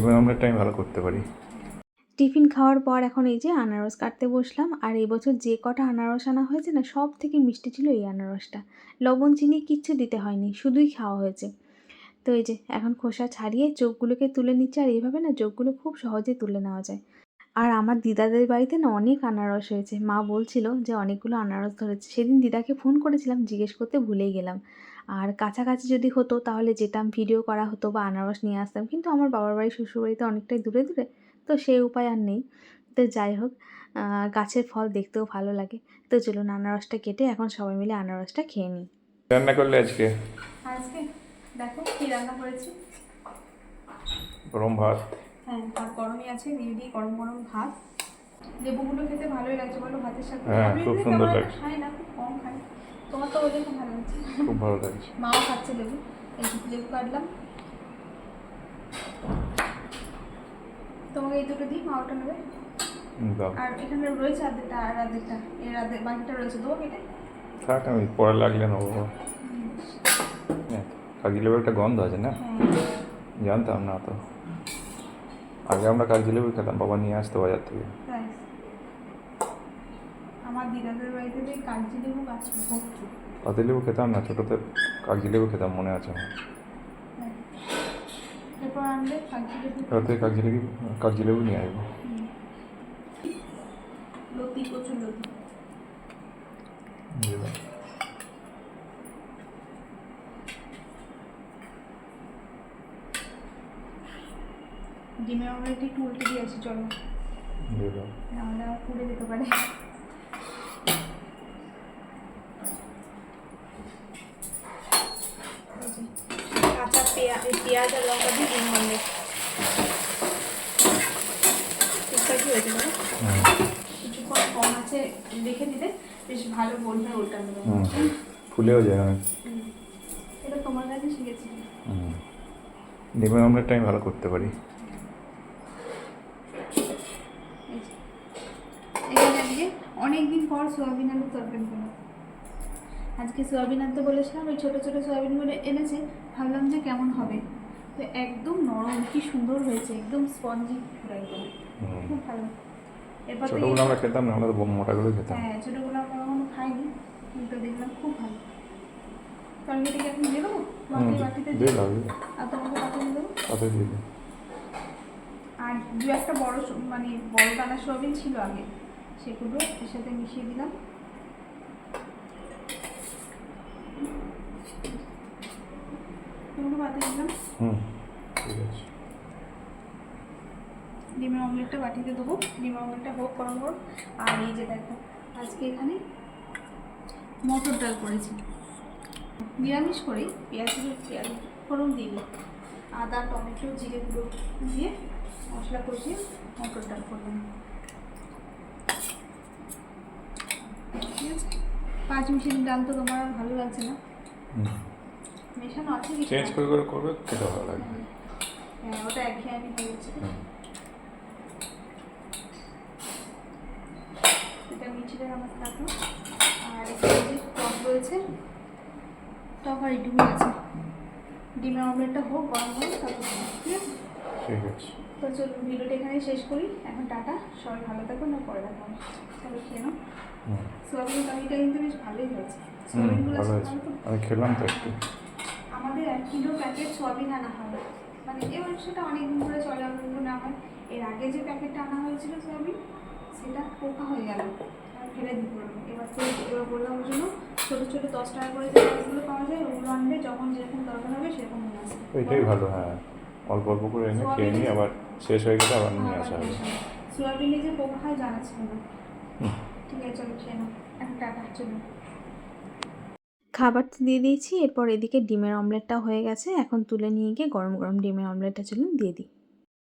ডিমের অমলেটটা আমি ভালো করতে পারি। টিফিন খাওয়ার পর এখন এই যে আনারস কাটতে বসলাম, আর এই বছর যে কটা আনারস আনা হয়েছে না সব থেকে মিষ্টি ছিল এই আনারসটা। লবণ, চিনি কিচ্ছু দিতে হয়নি, শুধুই খাওয়া হয়েছে। তো এই যে এখন খোসা ছাড়িয়ে চোখগুলোকে তুলে নিচ্ছে, আর এইভাবে না চোখগুলো খুব সহজে তুলে নেওয়া যায়। আর আমার দিদাদের বাড়িতে না অনেক আনারস হয়েছে। মা বলছিল যে অনেকগুলো আনারস ধরেছে। সেদিন দিদাকে ফোন করেছিলাম জিজ্ঞেস করতে ভুলেই গেলাম। আর কাছাকাছি যদি হতো তাহলে যেতাম ভিডিও করা হতো বা আনারস নিয়ে আসতাম। কিন্তু আমার বাবার বাড়ি শ্বশুরবাড়িতে অনেকটাই দূরে দূরে। তো সেই উপায় আর নেই। তো যাই হোক গাছের ফল দেখতেও ভালো লাগে। তো চলুন আনারসটা কেটে এখন সবাই মিলে আনারসটা খেয়ে নিই। রান্না করলে আজকে? আজকে? দেখো কি রান্না করেছি। গরম ভাত। হ্যাঁ ভাত গরমই আছে দিয়ে দিই গরম গরম ভাত। লেবুগুলো খেতে ভালোই লাগছে বলো ভাতের সাথে। হ্যাঁ, খুব সুন্দর লাগছে। খাই না খুব কম খাই। তোমার তো ওদের খুব ভালো লাগছে। খুব ভালো লাগছে। মাও খাচ্ছে লেবু। এই লেবু কাটলাম। তোমাকে এই দুটো দিই মা ওটা নেবে? আর এখানে রয়েছে আর্ধেকটা আর আর্ধেকটা এর আর্ধেক বাকিটা রয়েছে দেবো কেটে? থাক আমি পরে লাগলে নেব। হ্যাঁ কাগজি লেবু একটা গন্ধ আছে না? হ্যাঁ। জানতাম না তো। আগে আমরা কাগজি লেবু খেতাম বাবা নিয়ে আসতো বাজার থেকে। আমার দিদাদের বাড়িতে কাগজি লেবু গাছ খেতাম না ছোটোতে কাগজি লেবু খেতাম মনে আছে আমার। হ্যাঁ। কাগজি লেবু এবার থেকে কাগজি লেবু কাগজি লেবু নিয়ে আসব। লতি ডিমের অমলেট একটু উল্টে দিয়ে আসি চলো নাহলে আবার পুড়ে যেতে পারে। কাঁচা পেঁয়াজ পেঁয়াজ আর লঙ্কা দিয়ে ডিম অমলেট ঠিকঠাকই হয়েছে বলো? কিছুক্ষণ কম আছে দেখে দিলে বেশ ভালো বলবে ওটা দেবো হুম ফুলেও যায় অনেক। এটা তোমার কাছে শিখেছি। ডিমের অমলেটটা আমি ভালো করতে পারি এই যে। এখানে অনেকদিন পর সোয়াবিন আলু তরকারি করো আজকে সোয়াবিন আনতে বলেছিলাম ওই ছোটো ছোটো সোয়াবিনগুলো এনেছে ভাবলাম যে কেমন হবে। তো একদম নরম কি সুন্দর হয়েছে একদম স্পঞ্জি একদম হুম। খুব ভালো। এরপর তো ছোটোগুলো আমরা খেতাম না আমরা তো মোটাগুলো খেতাম। হ্যাঁ ছোটোগুলো আমরা কখনো খাইনি কিন্তু দেখলাম খুব ভালো। তরকারিটাকে এখন দিয়ে দেবো? বাটিতে দিয়ে আর তোমাকে দেবো? দিয়ে আর দু একটা বড় মানে বড় দানা সোয়াবিন ছিল আগে। সেগুলো এর সাথে মিশিয়ে দিলাম। দিলাম। ডিমের অমলেটটা বাটিতে দেবো। ডিমের অমলেটটা হোক গরম গরম আর এই যে দেখো আজকে এখানে মটর ডাল করেছি। নিরামিষ করেই পেঁয়াজ পেঁয়াজ ফোড়ন দিয়ে দিই। আদা টমেটো জিরে গুঁড়ো দিয়ে মশলা কষিয়ে মটর ডাল করলাম ঠিক আছে পাঁচ ডাল তো তোমার ভালো লাগছে না। মেশানো আছে কিছু? চেঞ্জ করে করে করবে খেতে ভালো লাগবে। হ্যাঁ ওটা একঘেয়েমি হয়ে এটা মিষ্টিটা আমার থাকল আর এখানে টক রয়েছে টক আর এইটুকুই আছে। ডিমের অমলেটটা হোক গরম হোক তারপর ঠিক আছে? ঠিক আছে। তো চলুন ভিডিওটা এখানে শেষ করি। এখন টাটা সবাই ভালো থাকুন না পরে হবে। চলো খেয়ে নাও। সোয়াবিন কারিটা কিন্তু বেশ ভালোই হয়েছে। আমি খেলাম তো একটু। আমাদের এক কিলো প্যাকেট সোয়াবিন আনা হয়। মানে এবার সেটা অনেক দিন ধরে চলে অনেকদিন না হয়। এর আগে যে প্যাকেটটা আনা হয়েছিল সোয়াবিন সেটা পোকা হয়ে গেল। ফেলে দিতে পারব এবার তো এবার বললাম ওই জন্য ছোটো ছোটো দশ টাকা করে যে পাওয়া যায় ওগুলো আনবে। যখন যেরকম দরকার হবে সেরকম নিয়ে আসবে। ওইটাই ভালো হ্যাঁ। অল্প অল্প করে এনে খেয়ে নিই আবার শেষ হয়ে গেলে আবার নিয়ে আসা হবে। সোয়াবিনে যে পোকা হয় জানা ছিল না। ঠিক আছে চলো খেয়ে নাও। এখন টাটা চলো। খাবার তো দিয়ে দিয়েছি এরপর এদিকে ডিমের অমলেটটা হয়ে গেছে। এখন তুলে নিয়ে গিয়ে গরম গরম ডিমের অমলেটটা চলুন দিয়ে দিই।